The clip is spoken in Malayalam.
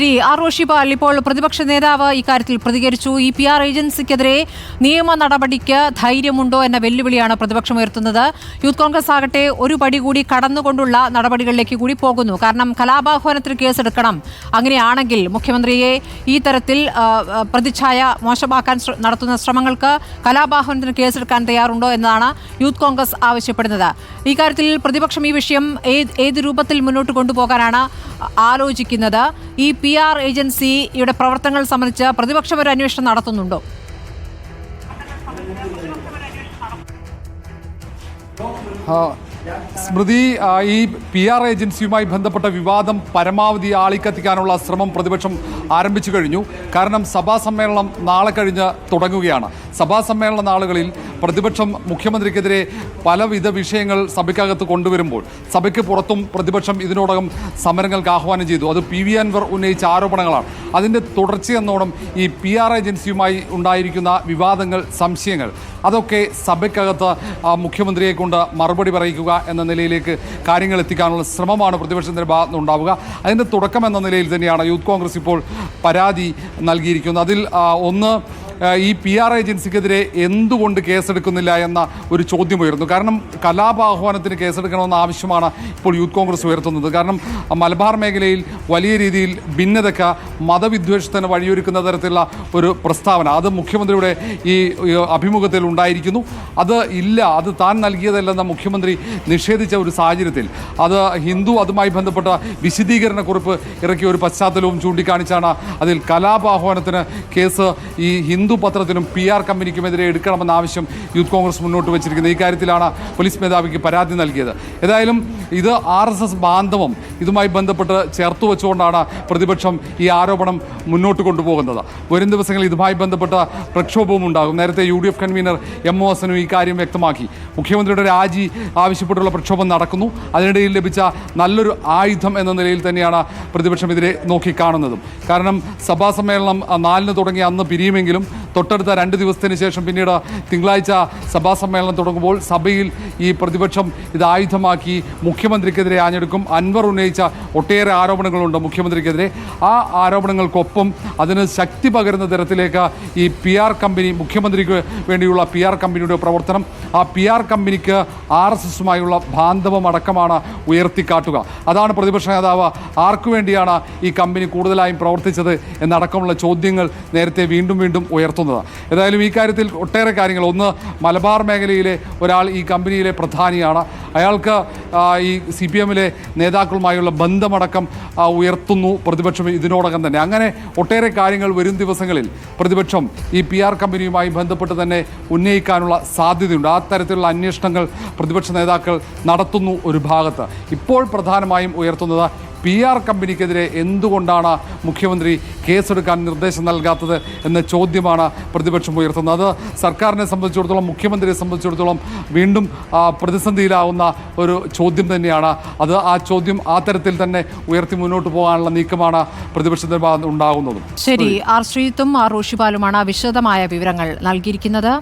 ശ്രീ ഇപ്പോൾ പ്രതിപക്ഷ നേതാവ് ഇക്കാര്യത്തിൽ പ്രതികരിച്ചു. ഈ പി ആർ ഏജൻസിക്കെതിരെ നിയമ നടപടിക്ക് ധൈര്യമുണ്ടോ എന്ന വെല്ലുവിളിയാണ് പ്രതിപക്ഷം ഉയർത്തുന്നത്. യൂത്ത് കോൺഗ്രസ് ആകട്ടെ ഒരു പടി കൂടി കടന്നുകൊണ്ടുള്ള നടപടികളിലേക്ക് കൂടി പോകുന്നു. കാരണം കലാപാഹ്വാനത്തിന് കേസെടുക്കണം. അങ്ങനെയാണെങ്കിൽ മുഖ്യമന്ത്രിയെ ഈ തരത്തിൽ പ്രതിച്ഛായ മോശമാക്കാൻ നടത്തുന്ന ശ്രമങ്ങൾക്ക് കലാപാഹ്വാനത്തിന് കേസെടുക്കാൻ തയ്യാറുണ്ടോ എന്നാണ് യൂത്ത് കോൺഗ്രസ് ആവശ്യപ്പെടുന്നത്. ഇക്കാര്യത്തിൽ പ്രതിപക്ഷം ഈ വിഷയം ഏത് രൂപത്തിൽ മുന്നോട്ട് കൊണ്ടുപോകാനാണ് ആലോചിക്കുന്നത്. ഈ പി ആർ ഏജൻസിയുടെ പ്രവർത്തനങ്ങൾ സംബന്ധിച്ച് പ്രതിപക്ഷം ഒരു അന്വേഷണം നടത്തുന്നുണ്ടോ? സ്മൃതി ഈ പി ആർ ഏജൻസിയുമായി ബന്ധപ്പെട്ട വിവാദം പരമാവധി ആളിക്കത്തിക്കാനുള്ള ശ്രമം പ്രതിപക്ഷം ആരംഭിച്ചു കഴിഞ്ഞു. കാരണം സഭാ സമ്മേളനം നാളെ കഴിഞ്ഞ് തുടങ്ങുകയാണ്. സഭാ സമ്മേളന നാളുകളിൽ പ്രതിപക്ഷം മുഖ്യമന്ത്രിക്കെതിരെ പലവിധ വിഷയങ്ങൾ സഭയ്ക്കകത്ത് കൊണ്ടുവരുമ്പോൾ സഭയ്ക്ക് പുറത്തും പ്രതിപക്ഷം ഇതിനോടകം സമരങ്ങൾക്ക് ആഹ്വാനം ചെയ്തു. അത് പി വി അൻവർ ഉന്നയിച്ച ആരോപണങ്ങളാണ്. അതിന്റെ തുടർച്ചയെന്നോണം ഈ പി ആർ ഏജൻസിയുമായി ഉണ്ടായിരിക്കുന്ന വിവാദങ്ങൾ സംശയങ്ങൾ അതൊക്കെ സഭയ്ക്കകത്ത് മുഖ്യമന്ത്രിയെ കൊണ്ട് മറുപടി പറയിക്കുക എന്ന നിലയിലേക്ക് കാര്യങ്ങൾ എത്തിക്കാനുള്ള ശ്രമമാണ് പ്രതിപക്ഷത്തിന്റെ ഭാഗത്ത് നിന്നുണ്ടാവുക അതിന്റെ തുടക്കം എന്ന നിലയിൽ തന്നെയാണ് യൂത്ത് കോൺഗ്രസ് ഇപ്പോൾ പരാതി നൽകിയിരിക്കുന്നത്. അതിൽ ഒന്ന് ഈ പി ആർ ഏജൻസിക്കെതിരെ എന്തുകൊണ്ട് കേസെടുക്കുന്നില്ല എന്ന ഒരു ചോദ്യം ഉയർന്നു കാരണം കലാപാഹ്വാനത്തിന് കേസെടുക്കണമെന്ന ആവശ്യമാണ് ഇപ്പോൾ യൂത്ത് കോൺഗ്രസ് ഉയർത്തുന്നത്. കാരണം മലബാർ മേഖലയിൽ വലിയ രീതിയിൽ ഭിന്നതയ്ക്ക് മതവിദ്വേഷത്തിന് വഴിയൊരുക്കുന്ന തരത്തിലുള്ള ഒരു പ്രസ്താവന. അത് മുഖ്യമന്ത്രിയുടെ ഈ അഭിമുഖത്തിൽ ഉണ്ടായിരിക്കുന്നു. അത് ഇല്ല അത് താൻ നൽകിയതല്ലെന്ന മുഖ്യമന്ത്രി നിഷേധിച്ച ഒരു സാഹചര്യത്തിൽ. അത് ഹിന്ദു അതുമായി ബന്ധപ്പെട്ട വിശദീകരണക്കുറിപ്പ് ഇറക്കിയ ഒരു പശ്ചാത്തലവും ചൂണ്ടിക്കാണിച്ചാണ് അതിൽ കലാപാഹ്വാനത്തിന് കേസ് ഈ ഹിന്ദു പത്രത്തിനും പി ആർ കമ്പനിക്കുമെതിരെ എടുക്കണമെന്ന ആവശ്യം യൂത്ത് കോൺഗ്രസ് മുന്നോട്ട് വച്ചിരിക്കുന്നത് ഈ കാര്യത്തിലാണ് പോലീസ് മേധാവിക്ക് പരാതി നൽകിയത്. ഏതായാലും ഇത് ആർ എസ് എസ് ബാന്ധവം ഇതുമായി ബന്ധപ്പെട്ട് ചേർത്തു വെച്ചുകൊണ്ടാണ് പ്രതിപക്ഷം ഈ ആരോപണം മുന്നോട്ട് കൊണ്ടുപോകുന്നത്. വരും ദിവസങ്ങളിൽ ഇതുമായി ബന്ധപ്പെട്ട പ്രക്ഷോഭവും ഉണ്ടാകും. നേരത്തെ U D F convener M O ഹസനും ഈ കാര്യം വ്യക്തമാക്കി. മുഖ്യമന്ത്രിയുടെ രാജി ആവശ്യപ്പെട്ടുള്ള പ്രക്ഷോഭം നടക്കുന്നു. അതിനിടയിൽ ലഭിച്ച നല്ലൊരു ആയുധം എന്ന നിലയിൽ തന്നെയാണ് പ്രതിപക്ഷം ഇതിനെ നോക്കിക്കാണുന്നതും. കാരണം സഭാ സമ്മേളനം നാലിന് തുടങ്ങി അന്ന് പിരിയുമെങ്കിലും തൊട്ടടുത്ത രണ്ട് ദിവസത്തിന് ശേഷം പിന്നീട് തിങ്കളാഴ്ച സഭാ സമ്മേളനം തുടങ്ങുമ്പോൾ സഭയിൽ ഈ പ്രതിപക്ഷം ഇത് ആയുധമാക്കി മുഖ്യമന്ത്രിക്കെതിരെ ആഞ്ഞെടുക്കും. അൻവർ ഉന്നയിച്ച ഒട്ടേറെ ആരോപണങ്ങളുണ്ട് മുഖ്യമന്ത്രിക്കെതിരെ. ആ ആരോപണങ്ങൾക്കൊപ്പം അതിന് ശക്തി പകരുന്ന തരത്തിലേക്ക് ഈ പി ആർ കമ്പനി മുഖ്യമന്ത്രിക്ക് വേണ്ടിയുള്ള പി ആർ കമ്പനിയുടെ പ്രവർത്തനം ആ പി ആർ കമ്പനിക്ക് ആർ എസ് എസുമായുള്ള ബാന്ധവം അടക്കമാണ് ഉയർത്തിക്കാട്ടുക. അതാണ് പ്രതിപക്ഷ നേതാവ് ആർക്കു വേണ്ടിയാണ് ഈ കമ്പനി കൂടുതലായും പ്രവർത്തിച്ചത് എന്നടക്കമുള്ള ചോദ്യങ്ങൾ നേരത്തെ വീണ്ടും വീണ്ടും ഉയർത്തുന്നത് ഏതായാലും ഈ കാര്യത്തിൽ ഒട്ടേറെ കാര്യങ്ങൾ. ഒന്ന് മലബാർ മേഖലയിലെ ഒരാൾ ഈ കമ്പനിയിലെ പ്രധാനിയാണ്. അയാൾക്ക് ഈ സി പി എമ്മിലെ നേതാക്കളുമായുള്ള ബന്ധമടക്കം ഉയർത്തുന്നു പ്രതിപക്ഷം ഇതിനോടകം തന്നെ. അങ്ങനെ ഒട്ടേറെ കാര്യങ്ങൾ വരും ദിവസങ്ങളിൽ പ്രതിപക്ഷം ഈ പി ആർ കമ്പനിയുമായി ബന്ധപ്പെട്ട് തന്നെ ഉന്നയിക്കാനുള്ള സാധ്യതയുണ്ട്. ആ തരത്തിലുള്ള അന്വേഷണങ്ങൾ പ്രതിപക്ഷ നേതാക്കൾ നടത്തുന്നു ഒരു ഭാഗത്ത്. ഇപ്പോൾ പ്രധാനമായും ഉയർത്തുന്നത് പി ആർ കമ്പനിക്കെതിരെ എന്തുകൊണ്ടാണ് മുഖ്യമന്ത്രി കേസെടുക്കാൻ നിർദ്ദേശം നൽകാത്തത് എന്ന ചോദ്യമാണ് പ്രതിപക്ഷം ഉയർത്തുന്നത്. അത് സർക്കാരിനെ സംബന്ധിച്ചിടത്തോളം മുഖ്യമന്ത്രിയെ സംബന്ധിച്ചിടത്തോളം വീണ്ടും പ്രതിസന്ധിയിലാവുന്ന ഒരു ചോദ്യം തന്നെയാണ്. അത് ആ ചോദ്യം ആ തരത്തിൽ തന്നെ ഉയർത്തി മുന്നോട്ട് പോകാനുള്ള നീക്കമാണ് പ്രതിപക്ഷത്തിന്റെ ഭാഗത്ത് ഉണ്ടാകുന്നതും. ശരി ആർ ശ്രീത്തും ആർ റോഷിപാലുമാണ് വിശദമായ വിവരങ്ങൾ നൽകിയിരിക്കുന്നത്.